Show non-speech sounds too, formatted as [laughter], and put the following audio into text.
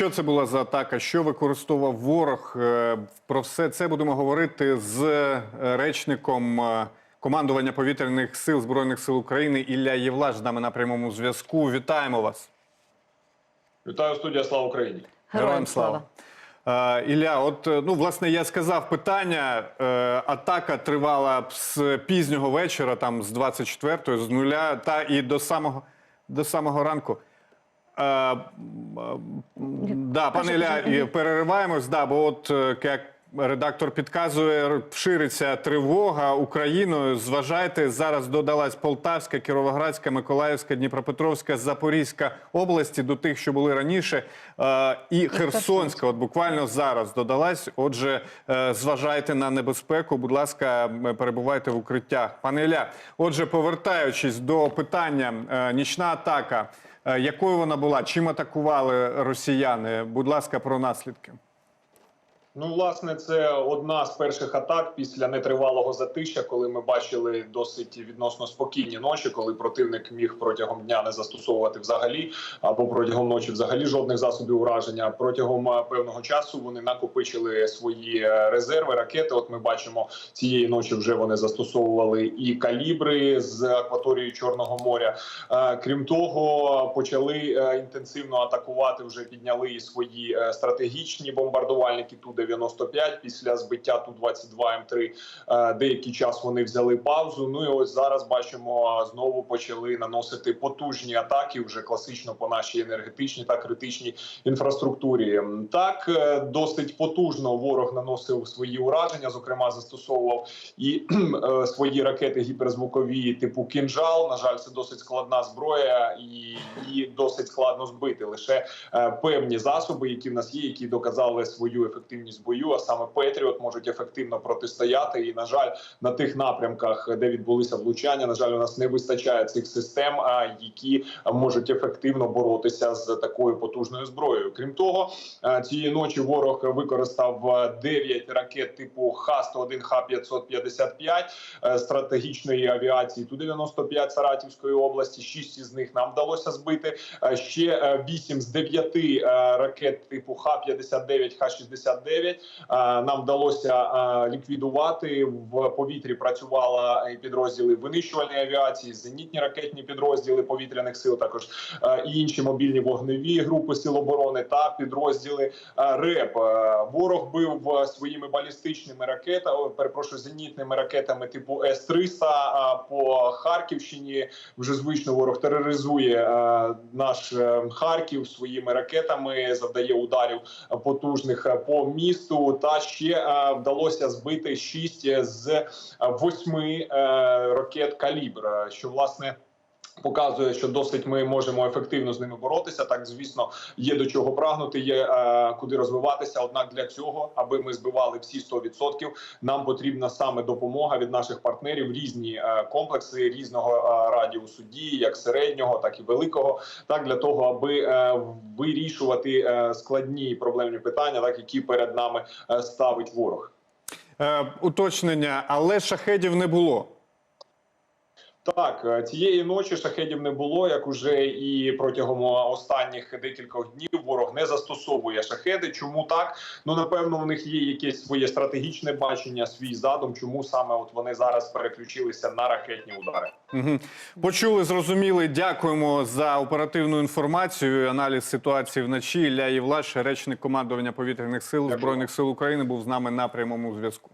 що це була за атака? Що використовував ворог? Е, Про все це будемо говорити з е, речником е, командування повітряних сил збройних сил України Ілля Євлаш з нами на прямому зв'язку. Вітаємо вас. Вітаю студія Слава Україні. Героям слава. Ілля, от ну власне я сказав питання. Атака тривала з пізнього вечора, там з 24-ї, з нуля, та і до самого до самого ранку. Е, м, да, пане Ілля, і перериваємось. Да, бо от е, як редактор підказує, шириться тривога Україною. Зважайте, зараз додалась Полтавська, Кіровоградська, Миколаївська, Дніпропетровська, Запорізька області до тих, що були раніше, е, і Херсонська. От буквально зараз додалась. Отже, е, зважайте на небезпеку. Будь ласка, перебувайте в укриттях. Пане Ілля, отже, повертаючись до питання, е, нічна атака. Якою вона була? Чим атакували росіяни? Будь ласка, про наслідки. Ну, власне, це одна з перших атак після нетривалого затища, коли ми бачили досить відносно спокійні ночі, коли противник міг протягом дня не застосовувати взагалі або протягом ночі взагалі жодних засобів ураження. Протягом е, певного часу вони накопичили свої е, резерви, ракети. От ми бачимо цієї ночі. Вже вони застосовували і калібри з акваторії Чорного моря. Е, Крім того, почали інтенсивно атакувати. Вже підняли і свої стратегічні бомбардувальники ту 95 після збиття ту 22 М3. Е, Деякий час вони взяли паузу. Ну і ось зараз бачимо, знову почали наносити потужні атаки вже класично по нашій енергетичній та критичній інфраструктурі. Так е, досить потужно ворог наносив свої ураження. Зокрема, застосовував і [clears throat] е, свої ракети гіперзвукові типу кінжал. На жаль, це досить складна зброя, і її досить складно збити. Лише певні засоби, які в нас є, які доказали свою ефективність в бою. А саме Петріот можуть ефективно протистояти. І на жаль, на тих напрямках, де відбулися влучання, на жаль, у нас не вистачає цих систем, які можуть ефективно боротися з такою потужною зброєю. Крім того, цієї ночі ворог використав е, 9 ракет типу Х-101, Х-555 е, стратегічної авіації ту 95 Саратівської області. Шість із них нам вдалося збити. Ще е, вісім з дев'яти е, ракет типу Х-59, Х-69 е, нам вдалося е, ліквідувати. В повітрі працювала і підрозділи винищувальної авіації, зенітні ракетні підрозділи повітряних сил, також е, і інші мобільні вогневі групи сил оборони та підрозділи е, РЕП. Е, Ворог бив е, своїми балістичними ракетами, перепрошую, зенітними ракетами типу С-300 а, по Харківщині. Вже звично ворог тероризує е, наш е, Харків своїми ракетами, завдає ударів е, потужних е, по місту. Та ще е, вдалося збити шість з е, восьми е, ракет калібр, е, що власне. Показує, що досить ми можемо ефективно з ними боротися. Так, звісно, є до чого прагнути, є е, куди розвиватися. Однак для цього, аби ми збивали всі 100%, нам потрібна саме допомога від наших партнерів. Різні е, комплекси різного е, радіусу дії, як середнього, так і великого. Так для того, аби е, вирішувати е, складні проблемні питання, так які перед нами е, ставить ворог. Е, уточнення, але шахедів не було. Так, е, цієї ночі шахедів не було, як уже і протягом е, останніх декількох днів ворог не застосовує шахеди. Чому так? Ну напевно, у них є якесь своє стратегічне бачення, свій задум. Чому саме от вони зараз переключилися на ракетні удари? Угу. Почули, зрозуміли. Дякуємо за оперативну інформацію. і Аналіз ситуації вночі. Ілля Євлаш, речник командування повітряних сил Дякую. збройних сил України, був з нами на прямому зв'язку.